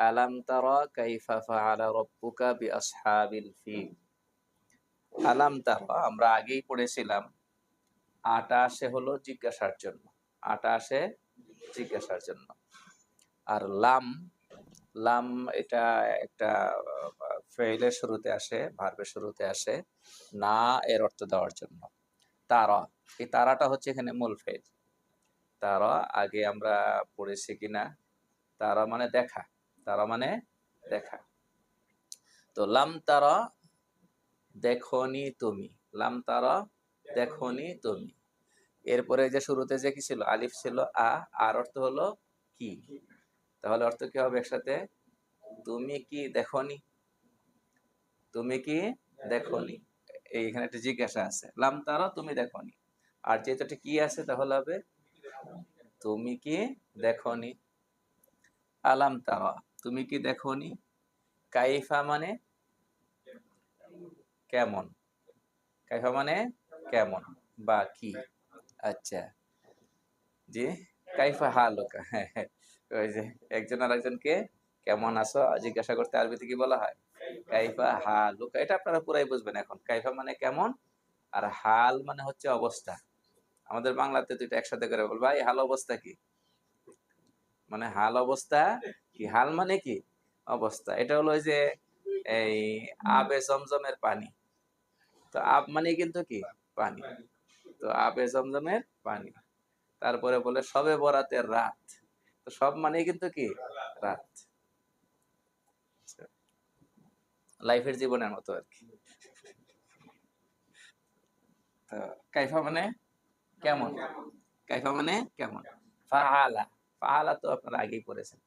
আলাম তারা কাইফা ফাআলা রাব্বুকা বিআসহাবিল ফিল। আলাম তারা, আমরা আগেই পড়েছিলাম, আটা আসে হলো জিজ্ঞাসার জন্য, আটা আসে জিজ্ঞাসার জন্য। আর লাম লাম এটা একটা, ফেইলের শুরুতে আসে, ভার্বের শুরুতে আসে, না এর অর্থ দেওয়ার জন্য। তারা, এই তারাটা হচ্ছে এখানে মূল ফেল তারা আগে আমরা পড়েছি কিনা, তারা মানে দেখা। তারা মানে দেখা। তো লাম তারা দেখনি তুমি, লাম তারা দেখনি তুমি। এরপরে যে শুরুতে যে কি ছিল? আলিফ ছিল আ, আর অর্থ হলো কি? তাহলে অর্থ কি হবে একসাথে? তুমি কি দেখনি? তুমি কি দেখনি? এইখানে একটা জিজ্ঞাসা আছে। লাম তারা তুমি দেখনি। আর যেহেতু একটা কি আছে, তাহলে হবে, তুমি কি দেখনি? আলাম তারা। তুমি কি দেখনি? কাইফা মানে? কেমন? কাইফা মানে কেমন বা কি? আচ্ছা। জি, কাইফা হালুকা হ্যাঁ হ্যাঁ। ওই যে একজন আর একজনকে কেমন আছো? জিজ্ঞাসা করতে আরবিতে কি বলা হয়। কাইফা হালুকা এটা আপনারা পুরাই বুঝবেন এখন। কাইফা মানে কেমন আর হাল মানে হচ্ছে অবস্থা। আমাদের বাংলাতে দুইটা একসাথে করে বল ভাই, হাল অবস্থা কি? মানে হাল অবস্থা কি হাল মানে কি অবস্থা? এটা হলো যে এই আবে জমজমের পানি। তো আব মানে কিন্তু কি? পানি। তো আবে জমজমের পানি। তারপরে বলে সবে বরাতের রাত। তো সব মানে কিন্তু কি? রাত। লাইফের জীবনের মতো আর কি। তো কাইফা মানে কেমন? কাইফা মানে কেমন? ফাহালা ফাহালা তো আপনারা আগেই করেছেন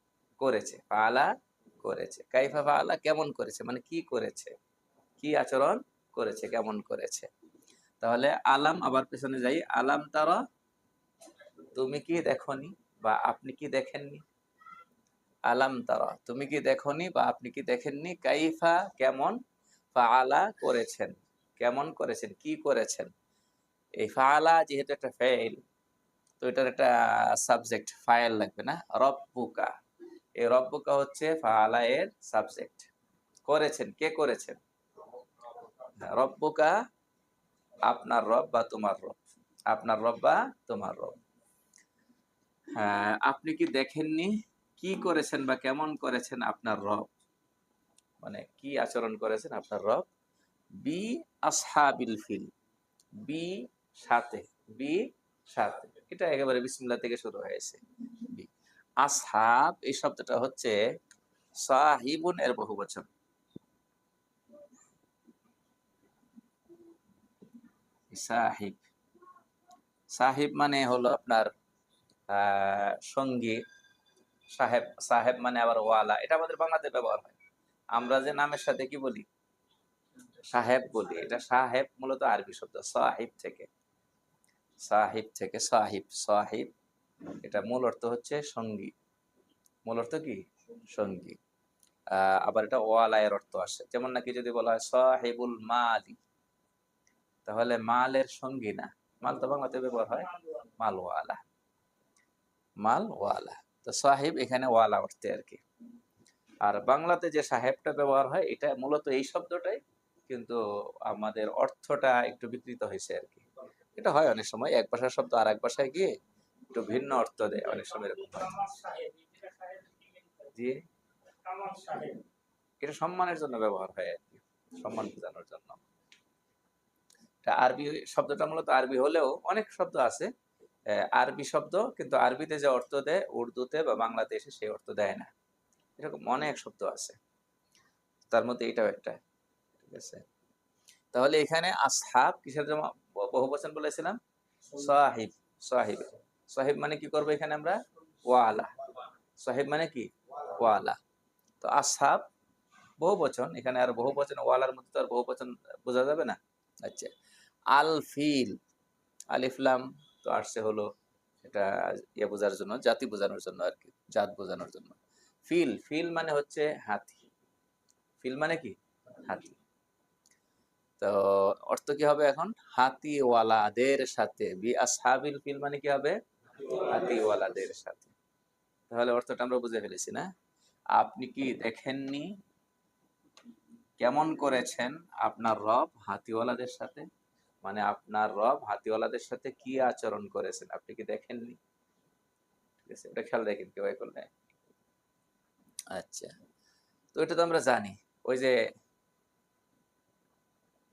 করেছে, ফালা করেছে। কাইফা ফালা কেমন করেছে? মানে কি করেছে? কি আচরণ করেছে? কেমন করেছে? তাহলে আলাম আবার পেছনে যাই। আলাম তারা, তুমি কি দেখনি বা আপনি কি দেখেননি? আলাম তারা, তুমি কি দেখনি বা আপনি কি দেখেননি? কাইফা কেমন ফালা করেছেন? কেমন করেছেন? কি করেছেন? এই ফালা যেহেতু একটা ফেল তো এটার একটা সাবজেক্ট ফাইল লাগবে না? রব্বুকা। এই রব্বুকা হচ্ছে ফাআলা এর সাবজেক্ট। করেছেন, কে করেছেন? রব্বুকা আপনার রব বা তোমার রব। আপনার রব বা তোমার রব। হ্যাঁ আপনি কি দেখেননি? কি করেছেন বা কেমন করেছেন আপনার রব? মানে কি আচরণ করেছেন আপনার রব? বি আসহাবিল ফিল। বি সাথে বি সাথে। এটা একেবারে বিসমিল্লাহ থেকে শুরু হয়েছে। বি। আসহাব, এই শব্দটা হচ্ছে সাহিবুন এর বহু বচন। সাহিব। সাহিব মানে হলো আপনার সঙ্গী। সাহেব সাহেব মানে আবার ওয়ালা। এটা আমাদের বাংলাতে ব্যবহার হয়। আমরা যে নামের সাথে কি বলি? সাহেব বলি। এটা সাহেব মূলত আরবি শব্দ। সাহিব থেকে। সাহিব থেকে সাহিব। সাহিব এটা মূল অর্থ হচ্ছে সঙ্গী। মূল অর্থ কি? সঙ্গী। আবার এটা ওয়ালা এর অর্থ আসে। যেমন নাকি যদি বলা হয় সাহেবুল মালি, তাহলে মালের সঙ্গী না। মাল তো বাংলাতে ব্যবহার হয় মালওয়ালা। মাল ওয়ালা তো সাহেব এখানে ওয়ালা অর্থে আর কি। আর বাংলাতে যে সাহেবটা ব্যবহার হয়, এটা মূলত এই শব্দটাই কিন্তু আমাদের অর্থটা একটু বিকৃত হয়েছে আর কি। এটা হয় অনেক সময়, এক ভাষার শব্দ আর এক ভাষায় গিয়ে একটু ভিন্ন অর্থ দেয়, অনেক সময় এরকম এটা সম্মানের জন্য ব্যবহার হয় আর কি, সম্মান বোঝানোর জন্য। আরবি শব্দটা মূলত আরবি হলেও অনেক শব্দ আছে। আরবি শব্দ কিন্তু আরবিতে যে অর্থ দেয়, উর্দুতে বা বাংলাদেশে সেই অর্থ দেয় না। এরকম অনেক শব্দ আছে। তার মধ্যে এটাও একটা, ঠিক আছে? তাহলে এখানে আসহাব কিসের জন্য বহু বচন বলেছিলাম? সাহিব সাহিব। সাহিব মানে কি করব এখানে আমরা? ওয়ালা। সাহিব মানে কি? ওয়ালা। তো আসহাব বহু বচন, এখানে আর বহু বচন ওয়ালার মধ্যে তো আর বহু বচন বোঝা যাবে না? আচ্ছা। আল ফিল আলিফলাম তো আসছে হলো এটা ইয়ে বোঝার জন্য, জাতি বোঝানোর জন্য আর কি, জাত বোঝানোর জন্য। ফিল ফিল মানে হচ্ছে হাতি। ফিল মানে কি? হাতি। তো অর্থ কি হবে এখন? হাতিওয়ালাদের সাথে। বি আসহাবিল ফিল মানে কি হবে? হাতিওয়ালাদের সাথে। তাহলে অর্থটা আমরা বুঝে ফেলেছি না? আপনি কি দেখেননি কেমন করেছেন আপনার রব হাতিওয়ালাদের সাথে? মানে আপনার রব হাতিওয়ালাদের সাথে কি আচরণ করেছেন? আপনি কি দেখেননি? ঠিক আছে, এটা খেয়াল রাখেন কেউ করলে আচ্ছা তো এটা তো আমরা জানি। ওই যে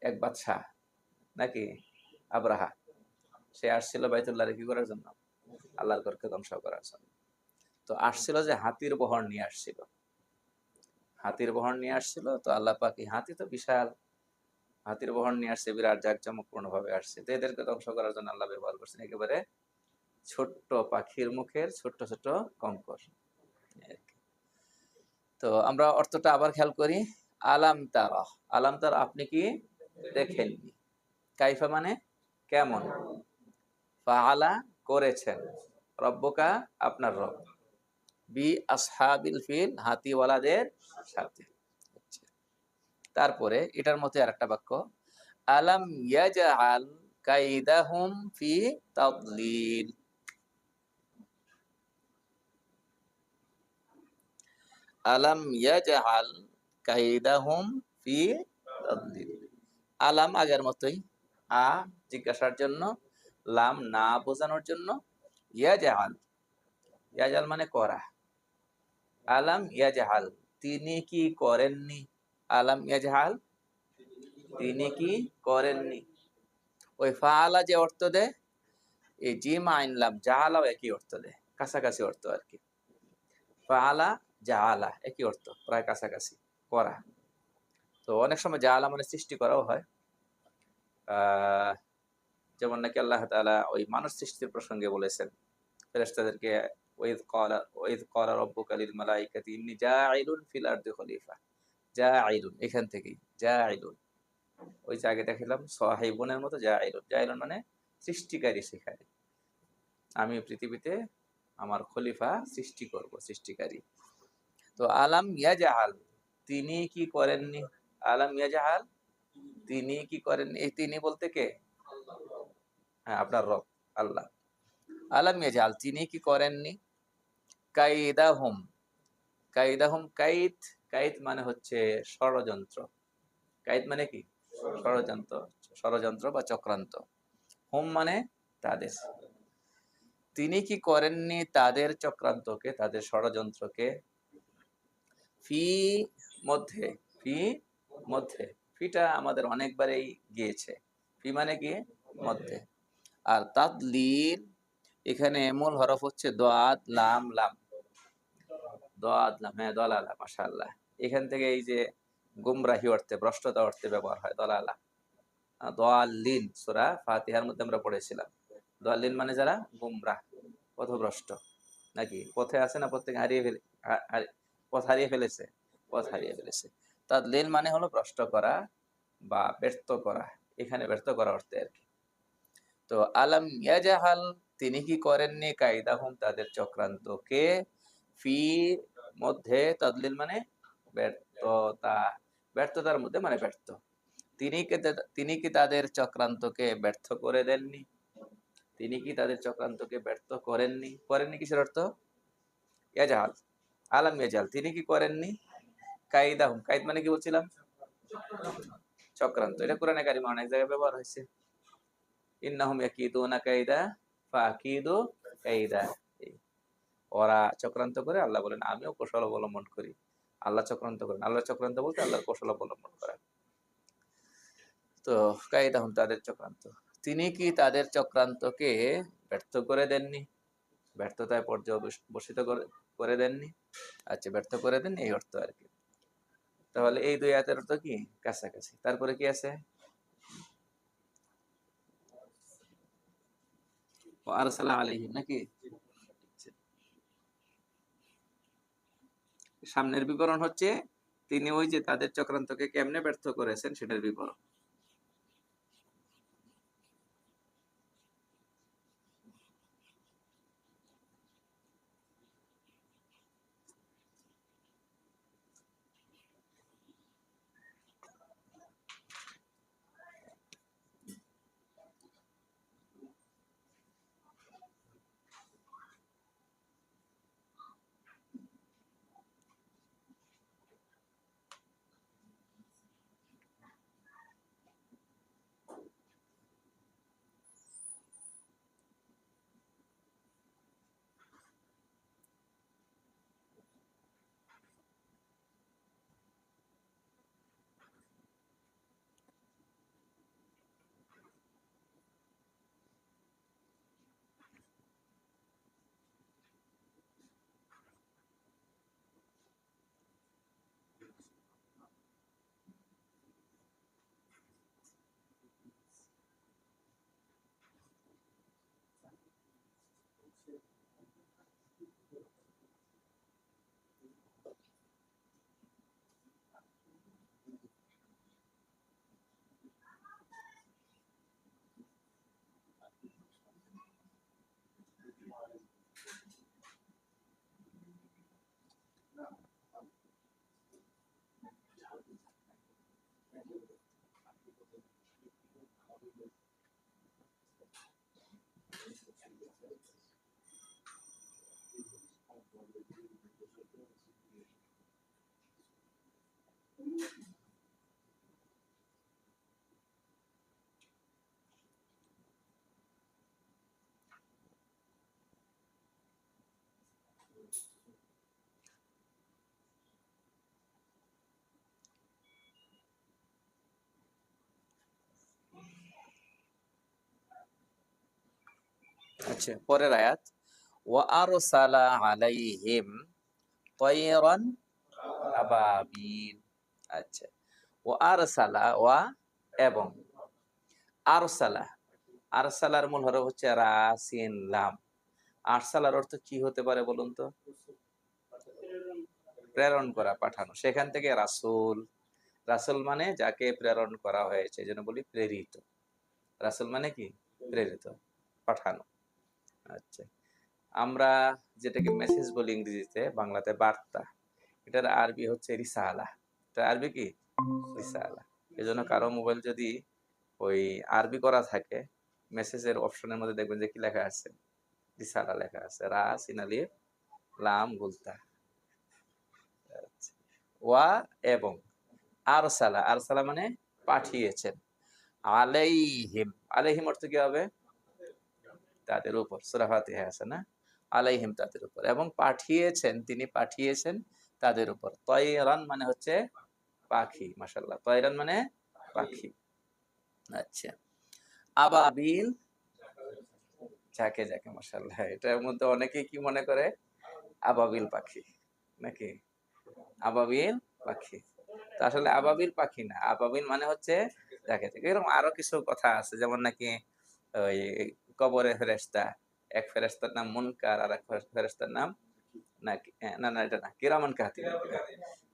এক বাদশাহ নাকি আব্রাহা, সে আসছিল বাইতুল্লাহ কি করার জন্য? আল্লাহর ঘরকে ধ্বংস করার জন্য। তো আসছিল যে হাতির বহর নিয়ে আসছিল। হাতির বহর নিয়ে আসছিল, তো আল্লাহ পাকি হাতি তো বিশাল। হাতির বহর নিয়ে আসছে, বিরাট জাকজমকপূর্ণ ভাবে আসছে। তো এদেরকে ধ্বংস করার জন্য আল্লাহ ব্যবহার করছেন একেবারে ছোট্ট পাখির মুখের ছোট্ট ছোট্ট কঙ্কর। তো আমরা অর্থটা আবার খেয়াল করি, আলাম তারা। আলাম তারা আপনি কি দেখেননি? কাইফা মানে কেমন? ফাআলা করেছেন। রব্বকা আপনার রব। বি আসহাবিল ফিল হাতিওয়ালাদের সাথে। আচ্ছা। তারপরে এটার মধ্যে আর একটা বাক্য, আলাম ইয়াজআল কাইদাহুম ফি তাদলিল। আলাম ইয়াজআল কাইদাহুম ফি তাদলিল। আলাম আগের মতোই, আ, জিজ্ঞাসার জন্য, লাম না বোঝানোর জন্য ইয়াজআল ইয়াজাল মানে করা। আলাম ইয়াজহাল। তিনি কি করেননি? আলাম ইয়াজহাল? তিনি কি করেননি? ওই ফালা যে অর্থ দেয় এই জিম আইন লাম জাহালাও একই অর্থ দেয় কাছাকাছি অর্থ আর কি। ফালা, জাহালা, একই অর্থ, প্রায় কাছাকাছি, করা। তো অনেক সময় জাহালা মানে সৃষ্টি করাও হয়। যেমন নাকি আল্লাহ তালা ওই মানুষ সৃষ্টির প্রসঙ্গে বলেছেন ফেরেশতাদেরকে ফিল খলিফা। এখান থেকেই ওই যে আগে দেখালাম মতো মানে সৃষ্টিকারী আমি পৃথিবীতে আমার খলিফা সৃষ্টি করব, সৃষ্টিকারী। তো আলাম ইয়াজাহাল তিনি কি করেননি? আলাম ইয়াজাহাল তিনি কি করেননি? এই তিনি বলতে কে? হ্যাঁ আপনার রব, আল্লাহ। আলাম ইয়াজাল তিনি কি করেননি? কাইদাহুম কাইদাহুম কাইদ কাইদ মানে হচ্ছে ষড়যন্ত্র। কাইদ মানে কি? ষড়যন্ত্র ষড়যন্ত্র বা চক্রান্ত। হুম মানে তাদের। তিনি কি করেননি তাদের চক্রান্তকে, তাদের ষড়যন্ত্রকে? ফি মধ্যে ফি মধ্যে। ফিটা আমাদের অনেকবারই গিয়েছে। ফি মানে কি? মধ্যে। আর তাদলিল এখানে মূল হরফ হচ্ছে দোয়াদ লাম লাম। দোয়াদ লাম হ্যাঁ দলালা, মাশাআল্লাহ। এখান থেকে এই যে গুমরাহি অর্থে, ভ্রষ্টতা অর্থে ব্যবহার হয়, দলালা। দোয়াল্লিন, সূরা ফাতিহার মধ্যে আমরা পড়েছিলাম। দোয়াল্লিন মানে যারা? গুমরাহ, পথভ্রষ্ট। নাকি? পথে আছে না থেকে হারিয়ে ফেলে পথ হারিয়ে ফেলেছে? পথ হারিয়ে ফেলেছে। তাদলিল মানে হলো ভ্রষ্ট করা বা ব্যর্থ করা। এখানে ব্যর্থ করা অর্থে আর কি। তো আলাম ইয়াজাহাল তিনি কি করেননি? কায়দাহুম তাদের চক্রান্তকে ফি মধ্যে তাদলিল মানে ব্যর্থতা, ব্যর্থতার মধ্যে মানে ব্যর্থ। তিনি কি তিনি কি তাদের চক্রান্তকে ব্যর্থ করে দেননি? তিনি কি তাদের চক্রান্তকে ব্যর্থ করেননি? করেননি কিসের অর্থ? ইয়াজাহাল, আলাম ইয়াজাহাল, তিনি কি করেননি? কায়দাহুম কায়দ মানে কি বলছিলাম? চক্রান্ত। এটা কোরআনে কারিমে অনেক জায়গায় ব্যবহার হয়েছে। ইন্নাহুম ইয়াকিদুনা কাইদা ফাকিদু কাইদা ওরা চক্রান্ত করে আল্লাহ বলেন, আমিও কৌশল অবলম্বন করি। আল্লাহ চক্রান্ত করেন। আল্লাহ চক্রান্ত বলতে আল্লাহর কৌশল অবলম্বন করেন। তো কায়দা হুম, তাদের চক্রান্ত। তিনি কি তাদের চক্রান্তকে ব্যর্থ করে দেননি? ব্যর্থতায় পর্যবসিত করে করে দেননি? আচ্ছা ব্যর্থ করে দেন এই অর্থ আর কি। তাহলে এই দুই আয়াতের অর্থ কি? কাছাকাছি। তারপরে কি আছে? নাকি? সামনের বিবরণ হচ্ছে তিনি ওই যে তাদের চক্রান্তকে কেমনে ব্যর্থ করেছেন সেটার বিবরণ। আচ্ছা পরের আয়াত। ওয়া আরসালা আলাইহিম তায়রান আবাবিল। আচ্ছা ওয়া এবং আরসালার মূল হরফ হচ্ছে রাসিন লাম। আরসালার অর্থ কি হতে পারে বলুন তো? প্রেরণ করা, পাঠানো। সেখান থেকে রাসূল। রাসূল মানে যাকে প্রেরণ করা হয়েছে যেন বলি প্রেরিত। রাসূল মানে কি? প্রেরিত, পাঠানো। আচ্ছা। আমরা যেটাকে মেসেজ বলি ইংরেজিতে, বাংলাতে বার্তা। এটার আরবি হচ্ছে রিসালা। এটা আরবি কি? রিসালা। এই জন্য কারও মোবাইল যদি ওই আরবি করা থাকে মেসেজের অপশনের মধ্যে দেখবেন যে কি লেখা আছে? রিসালা লেখা আছে। রা, সিনালি, লাম, গুলতা। ওয়া এবং। আরসালা আরসালা মানে পাঠিয়েছেন। আলাইহিম আলাইহিম অর্থ কি হবে? তাদের উপর, সূরা ফাতিহা আছে না? আলাইহিম তাদের উপর। এবং পাঠিয়েছেন, তিনি পাঠিয়েছেন তাদের উপর। তয়রান মানে হচ্ছে পাখি মাশাল্লাহ তয়রান মানে পাখি। আচ্ছা। আবাবিল যাকে যাকে মাশাল্লাহ এটার মধ্যে অনেকে কি মনে করে? আবাবিল পাখি, নাকি? আবাবিল পাখি। আসলে আবাবিল পাখি না, আবাবিল মানে হচ্ছে যাকে যাকে। এরকম আরও কিছু কথা আছে, যেমন নাকি ওই কবরে ফেরেস্তা এক ফেরেস্তার নাম মুনকার, আর এক ফেরেস্তার নাম না না না, এটা না, কিরামান কাতিবিন।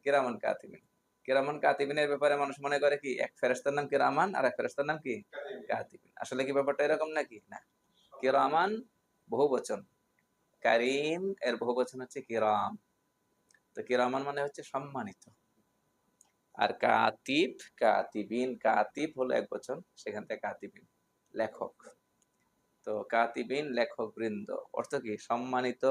কিরামান কাতিবিন। কিরামান কাতিবিনের ব্যাপারে মানুষ মনে করে কি, এক ফেরেস্তার নাম কিরামান, আর এক ফেরেস্তার নাম কি? কাতিবিন। আসলে কি ব্যাপারটা এরকম নাকি? না। কিরামান বহু বচন কারিম এর বহু বচন হচ্ছে কিরাম। তো কিরামান মানে হচ্ছে সম্মানিত। আর কাতিব, কাতিবিন, কাতিব হলো এক বচন, সেখান থেকে কাতিবিন, লেখক। তো কাতিবিন লেখক বৃন্দ অর্থ কি? সম্মানিত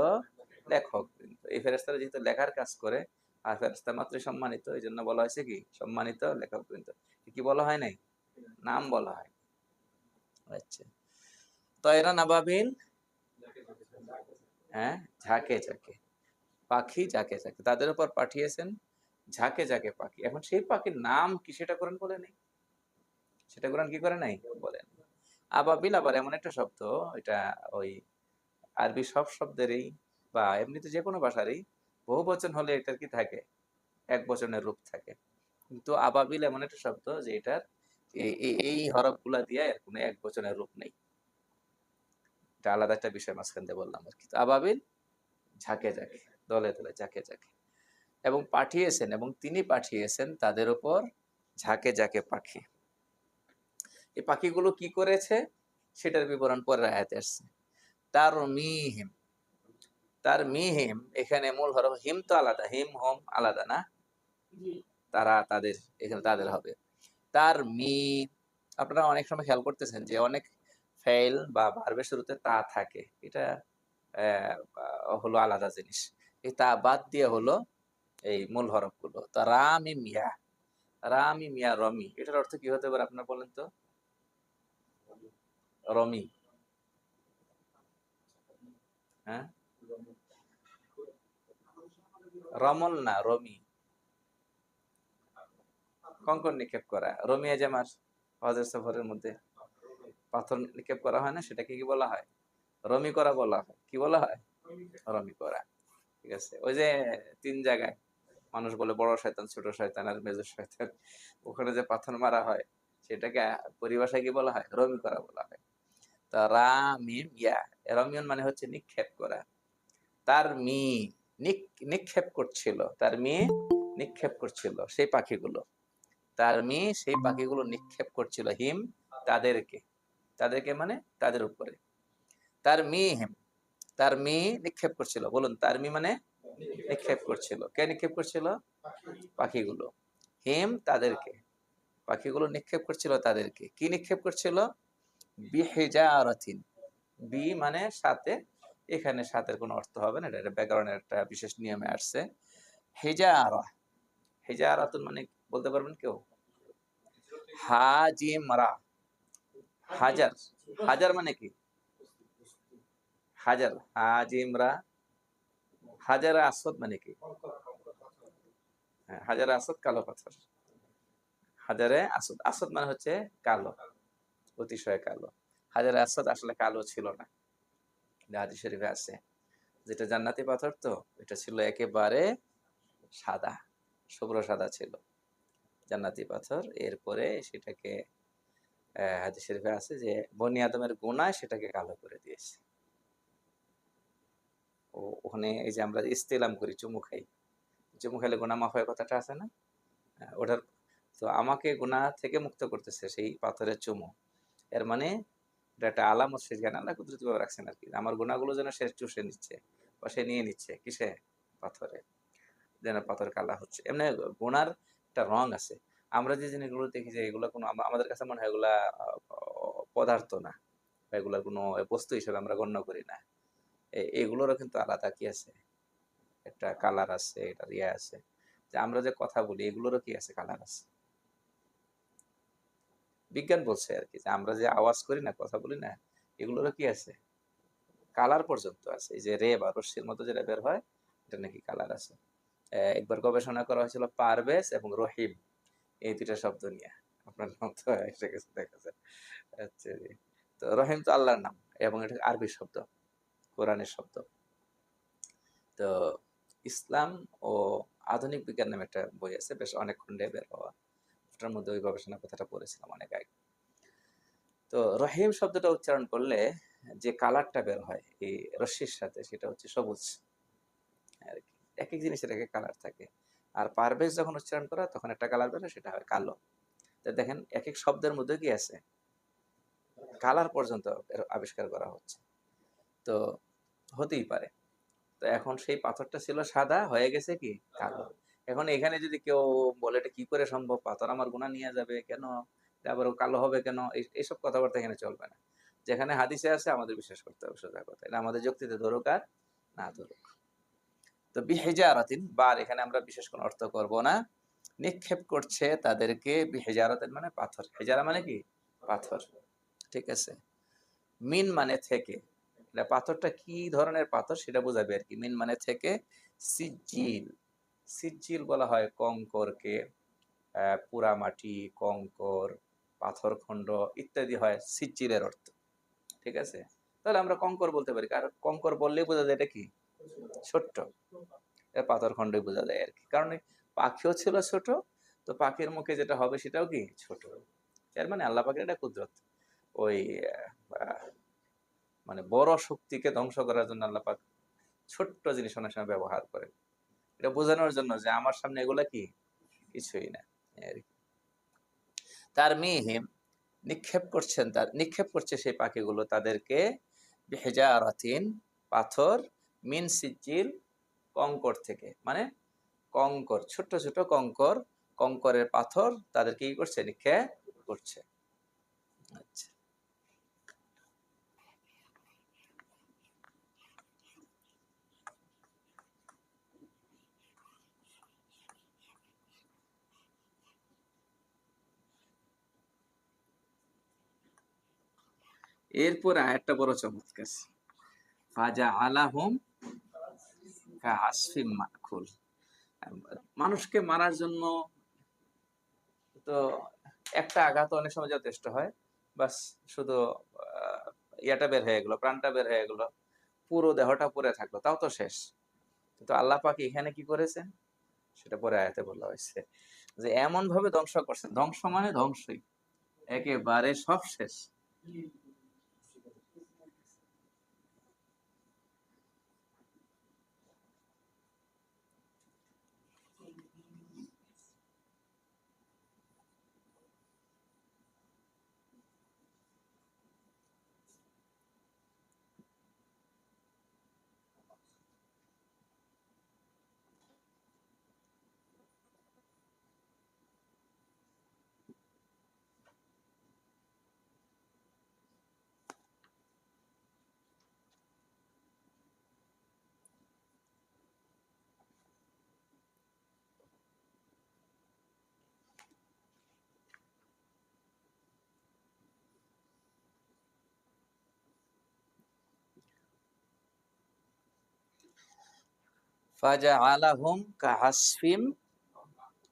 লেখক বৃন্দ এই ফেরেস্তারা যেহেতু লেখার কাজ করে, আর ফেরেস্তা মাত্র সম্মানিত এই জন্য বলা হয়েছে কি? সম্মানিত লেখক বৃন্দ কি বলা হয় নাই? নাম বলা হয়। আচ্ছা। তয়রা হ্যাঁ ঝাঁকে ঝাঁকে। পাখি, ঝাঁকে ঝাঁকে। তাদের উপর পাঠিয়েছেন ঝাঁকে ঝাঁকে পাখি। এখন সেই পাখির নাম কি সেটা বলে নেই? সেটা কি করে নাই? বলেন আবাবিল আবার এমন একটা শব্দ, এটা ওই আরবি সব শব্দেরই বা এমনিতে যে কোনো ভাষারই বহু বচন হলে এটার কি থাকে? এক বচনের রূপ থাকে। কিন্তু আবাবিল এমন একটা শব্দ যে এটার এই হরফগুলা দিয়ে এর কোনো এক বচনের রূপ নেই। এটা আলাদা একটা বিষয় মাঝখান দিয়ে বললাম আর কি। আবাবিল ঝাঁকে ঝাঁকে দলে দলে ঝাঁকে ঝাঁকে। এবং পাঠিয়েছেন এবং তিনি পাঠিয়েছেন তাদের উপর ঝাঁকে ঝাঁকে পাখি। এই পাখিগুলো কি করেছে? সেটার বিবরণ পরে আয়াতে আসছে। তার মিহিম তার মিহিম এখানে মূল হরফ হিম তো আলাদা হিম হোম আলাদা না? তারা তাদের এখানে তাদের হবে। তার মি আপনারা অনেক সময় খেয়াল করতেছেন যে অনেক ফেল বা ভার্বের শুরুতে তা থাকে। এটা হলো আলাদা জিনিস। এই তা বাদ দিয়ে হলো এই মূল হরফগুলো তা রামি মিয়া। রামি মিয়া, রমি। এটার অর্থ কি হতে পারে আপনার বলেন তো? রমি। হ্যাঁ? রমল না, রমি। কঙ্কন নিক্ষেপ করা। রমিয়া জামার হজের সফরের মধ্যে। পাথর নিক্ষেপ করা হয় না, সেটাকে কি বলা হয়? রমি করা বলা হয়। কি বলা হয়? রমি করা। ঠিক আছে। ওই যে তিন জায়গায় মানুষ বলে বড় শয়তান, ছোট শয়তান আর মেজর শয়তান। ওখানে যে পাথর মারা হয়, সেটাকে পরিভাষায় কি বলা হয়? রমি করা বলা হয়। তা রামিম ইয়া। রমিয়ন মানে হচ্ছে নিক্ষেপ করা। তার মি নিক্ষেপ করছিল। তার মেয়ে নিক্ষেপ করছিল সেই পাখিগুলো। তার মেয়ে সেই পাখিগুলো নিক্ষেপ করছিল হিম তাদেরকে। তাদেরকে মানে তাদের উপরে। তার মেয়ে হেম, তার মেয়ে নিক্ষেপ করছিল। বলুন, তার মেয়ে মানে নিক্ষেপ করছিল। কে নিক্ষেপ করছিল? পাখিগুলো। হেম তাদেরকে, পাখিগুলো নিক্ষেপ করছিল তাদেরকে। কি নিক্ষেপ করছিল? বি মানে সাথে এখানে সাথের কোনো অর্থ হবে না, এটা ব্যাকরণের একটা বিশেষ নিয়মে আসছে। হেজারা। হেজারাতুন মানে বলতে পারবেন কেউ? হাজিমরা। হাজার। হাজার মানে কি? হাজার। হাজিমরা হাজার আসদ মানে কি? হ্যাঁ, হাজার আসদ কালো পাথর। হাজারে আসদ। আসদ মানে হচ্ছে কালো অতিশয় কালো। হাজারে আসদ আসলে কালো ছিল না। হাদিস শরীফে আছে। যেটা জান্নাতি পাথর তো এটা ছিল একেবারে সাদা শুভ্র সাদা ছিল। জান্নাতি পাথর এরপরে সেটাকে হাদিস শরীফে আছে যে, বনি আদমের গুণায় সেটাকে কালো করে দিয়েছে। ও, ওখানে এই যে আমরা ইস্তেলাম করি, চুমু খাই। চুমু খাইলে গুণা মাফ হয় কথাটা আছে না? ওটার, তো আমাকে গুণা থেকে মুক্ত করতেছে সেই পাথরের চুমু। এর মানে এটা একটা আলামত সে জ্ঞান আল্লাহ কুদরতিভাবে রাখছেন আর কি। আমার গুণাগুলো যেন সে চুষে নিচ্ছে বা সে নিয়ে নিচ্ছে, কিসে? পাথরে। যেন পাথর কালা হচ্ছে। এমনি গুণার একটা রং আছে। আমরা যে জিনিসগুলো দেখি যে এগুলো কোনো আমাদের কাছে মনে হয় এগুলা পদার্থ না বা এগুলার কোনো বস্তু হিসেবে আমরা গণ্য করি না। এগুলোরও কিন্তু আলাদা কি আছে? একটা কালার আছে এটা ইয়ে আছে। যে আমরা যে কথা বলি, এগুলোরও কি আছে কালার আছে? বিজ্ঞান বলছে আর কি যে আমরা যে আওয়াজ করি না, কথা বলি না, এগুলোরও কি আছে? কালার পর্যন্ত আছে। এই যে রে বা রশ্মির মতো যেটা বের হয়, এটা নাকি কালার আছে। একবার গবেষণা করা হয়েছিল পারভেজ এবং রহিম। এই দুইটা শব্দ নিয়ে। আপনার নাম তো এসে গেছে দেখা যায় আচ্ছা। তো রহিম তো আল্লাহর নাম এবং এটা আরবি শব্দ, কোরআনের শব্দ। তো ইসলাম ও আধুনিক বিজ্ঞান নামে একটা বই আছে, বেশ অনেক খণ্ডে বের হওয়া। ওটার মধ্যে ওই গবেষণা কথাটা পড়েছিলাম অনেক আগে। তো রহিম শব্দটা উচ্চারণ করলে যে কালারটা বের হয়, এই রশ্মির সাথে, সেটা হচ্ছে সবুজ। আর কি। এক এক জিনিসের এক কালার থাকে। আর পারভেজ যখন উচ্চারণ করা তখন একটা কালার বেরোয় সেটা হয় কালো। তো দেখেন এক এক শব্দের মধ্যে কি আছে? কালার পর্যন্ত আবিষ্কার করা হচ্ছে। তো হতেই পারে। তো এখন সেই পাথরটা ছিল সাদা, হয়ে গেছে কি? কালো। এখন এখানে যদি কেউ বলে, এটা কি করে সম্ভব? পাথর আমার গুণা নিয়ে যাবে কেন? তারপরে কালো হবে কেন? এইসব কথাবার্তা এখানে চলবে না। যেখানে হাদিসে আছে, আমাদের বিশ্বাস করতে হবে সোজা কথা। এটা আমাদের যুক্তিতে ধরুক আর না ধরুক। তো বিহেজারাতিন বার এখানে আমরা বিশেষ কোনো অর্থ করব না। নিক্ষেপ করছে তাদেরকে বিহেজারাতিন মানে পাথর। হেজারা মানে কি? পাথর। ঠিক আছে। মিন মানে থেকে। পাথরটা কি ধরনের পাথর সেটা বোঝাবে আর কি। মিন মানে থেকে সিজিল সিজিল বলা হয় কঙ্করকে। আহ, পোড়ামাটি কঙ্কর পাথরখণ্ড ইত্যাদি হয় সিজিলের অর্থ। ঠিক আছে? তাহলে আমরা কঙ্কর বলতে পারি। কারণ কঙ্কর বললেই বোঝা যায় এটা কি? ছোট্ট। এটা পাথরখণ্ডই বোঝা যায় আর কি। কারণ পাখিও ছিল ছোট, তো পাখির মুখে যেটা হবে সেটাও কি ছোট। এর মানে আল্লাহ পাখির এটা কুদরত। ওই মানে বড় শক্তিকে ধ্বংস করার জন্য আল্লাহ পাক ছোট্ট জিনিস অনেক সময় ব্যবহার করে। এটা বোঝানোর জন্য যে আমার সামনে এগুলা কি? কিছুই না। আর কি। তার মেয়ে নিক্ষেপ করছেন তার, নিক্ষেপ করছে সেই পাখিগুলো তাদেরকে ভেজা বেহেজারাতিন পাথর মিন সিজিল কঙ্কর থেকে মানে কঙ্কর ছোট ছোট কঙ্কর, কঙ্করের পাথর তাদেরকে কি করছে? নিক্ষেপ করছে। আচ্ছা। এরপর আরেকটা বড় চমৎকার। ফাজা আলাহুম মানুষকে মারার জন্য তো একটা আঘাত অনেক সময় যথেষ্ট হয়। বাস শুধু ইয়াটা বের হয়ে গেলো, প্রাণটা বের হয়ে গেলো, পুরো দেহটা পরে থাকল, তাও তো শেষ। কিন্তু আল্লাহ পাক এখানে কি করেছেন? সেটা পরে আয়াতে বলা হয়েছে যে এমন ভাবে ধ্বংস করছেন। ধ্বংস মানে ধ্বংসই। একেবারে সব শেষ। ফাজা আলাহুম কাহাসফিম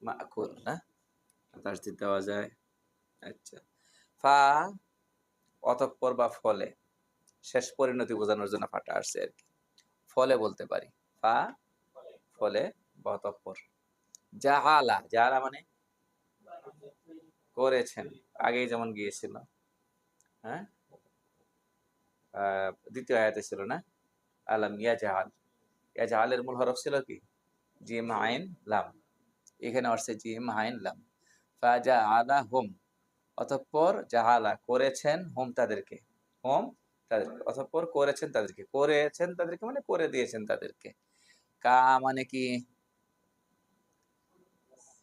মাকুল না তাসদিদ দেওয়া যায়। আচ্ছা। ফা অতঃপর বা ফলে, শেষ পরিণতি বোঝানোর জন্য ফাটা আসছে আর কি। ফলে বলতে পারি। ফা ফলে বতপর জাহালা জাহালা মানে করেছেন, আগেই যেমন গিয়েছিল। হ্যাঁ? দ্বিতীয় আয়াতে ছিল না? আলাম ইয়া জাহাল জাহালের মূল হরফ ছিল কি? জিম আইন লাম। এখানে আসছে জিম আইন লাম। ফাজা আলা হোম অতঃপর জাহালা করেছেন হোম তাদেরকে। হোম তাদেরকে। অতঃপর করেছেন তাদেরকে। করেছেন তাদেরকে মানে করে দিয়েছেন তাদেরকে। কা মানে কি?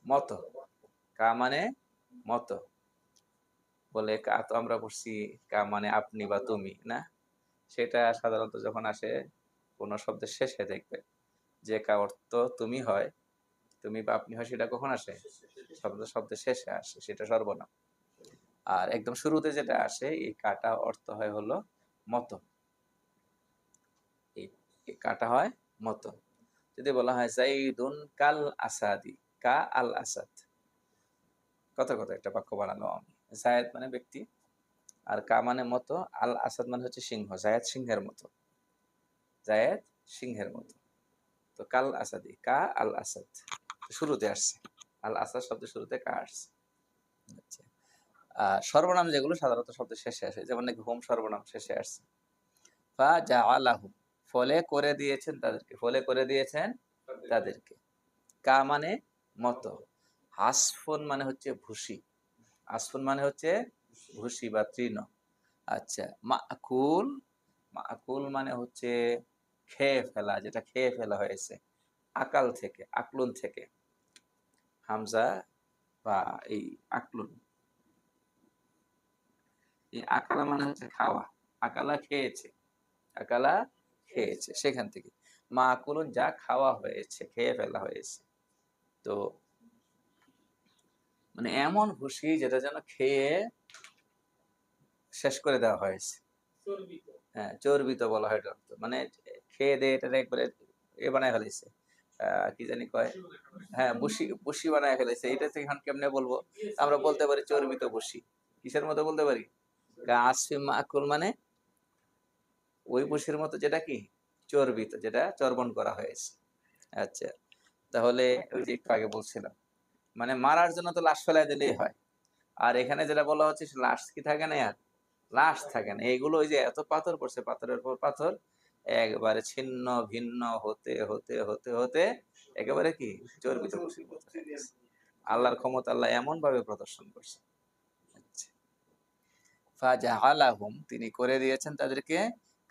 মত। কা মানে মত। বলে কা তো আমরা পড়ছি, কা মানে আপনি বা তুমি, না? সেটা সাধারণত যখন আসে কোনো শব্দের শেষে দেখবে। যে কা অর্থ তুমি হয়, তুমি বা আপনি হয় সেটা কখন আসে? শব্দ, শব্দের শেষে আসে, সেটা সর্বনাম। আর একদম শুরুতে যেটা আসে এই কাটা অর্থ হয় হলো মতো। এই কাটা হয় মতো। যদি বলা হয় জাইদুন কাল আসাদি, কা আল আসাদ। কত কত একটা বাক্য বানালো আমি। জায়েদ মানে ব্যক্তি, আর কা মানে মতো, আল আসাদ মানে হচ্ছে সিংহ জায়েদ সিংহের মতো। জায়েদ সিংহের মতো। তো কাল আসাদি, কা আল আসাদ? শুরুতে আসছে। আল আসাদ শব্দ শুরুতে কা আসছে। আচ্ছা। আর সর্বনাম যেগুলো সাধারণত শব্দের শেষে আসে, যেমন নাকি হোম সর্বনাম শেষে আসছে। ফা জা আলাহুম ফলে করে দিয়েছেন তাদেরকে। ফলে করে দিয়েছেন তাদেরকে। কা মানে মতো। আসফুন মানে হচ্ছে ভুসি। আসফুন মানে হচ্ছে ভুসি বা তৃণ। আচ্ছা মাকুল মাকুল মানে হচ্ছে খেয়ে ফেলা যেটা খেয়ে ফেলা হয়েছে আকাল থেকে আকলুন থেকে। হামজা বা এই আকলুন এই আকালা মানে হচ্ছে খাওয়া। আকালা খেয়েছে। আকালা খেয়েছে সেখান থেকে। মা আকুলুন যা খাওয়া হয়েছে খেয়ে ফেলা হয়েছে। তো মানে এমন খুশি যেটা যেন খেয়ে শেষ করে দেওয়া হয়েছে। হ্যাঁ চর্বিত বলা হয় মানে খেয়ে দিয়ে এটা একবারে এ বানায় আহ, কি জানি কয়? হ্যাঁ বুসি বুসি বানায় ফেলেছে এটা এখন কেমনে বলব? আমরা বলতে পারি চর্বিত বুসি। কিসের মতো বলতে পারি? মানে ওই বুসির মতো যেটা কি? চর্বিত যেটা চর্বণ করা হয়েছে। আচ্ছা তাহলে ওই যে একটু আগে বলছিলাম। মানে মারার জন্য তো লাশ ফেলাই দিলেই হয়। আর এখানে যেটা বলা হচ্ছে লাশ কি থাকে না? আর লাশ থাকে না। এইগুলো ওই যে এত পাথর পড়ছে পাথরের পর পাথর। একবারে ছিন্ন ভিন্ন হতে হতে হতে হতে একেবারে কি? চর্বিত আল্লাহর ক্ষমতা আল্লাহ এমন ভাবে প্রদর্শন করছে। আচ্ছা। তিনি করে দিয়েছেন তাদেরকে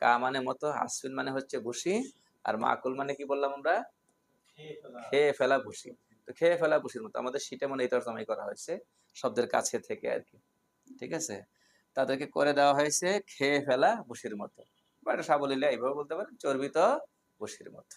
কা মানে মতো আসফিন মানে হচ্ছে ভুসি আর মাকুল মানে কি বললাম আমরা? খেয়ে ফেলা ভুসি। তো খেয়ে ফেলা ভুসির মতো। আমাদের শীতে মানে এই তরজমাই করা হয়েছে শব্দের কাছে থেকে আর কি। ঠিক আছে? তাদেরকে করে দেওয়া হয়েছে খেয়ে ফেলা ভুসির মতো। বা এটা সাবলীলা এইভাবে বলতে পারেন চর্বিত কোষের মতো।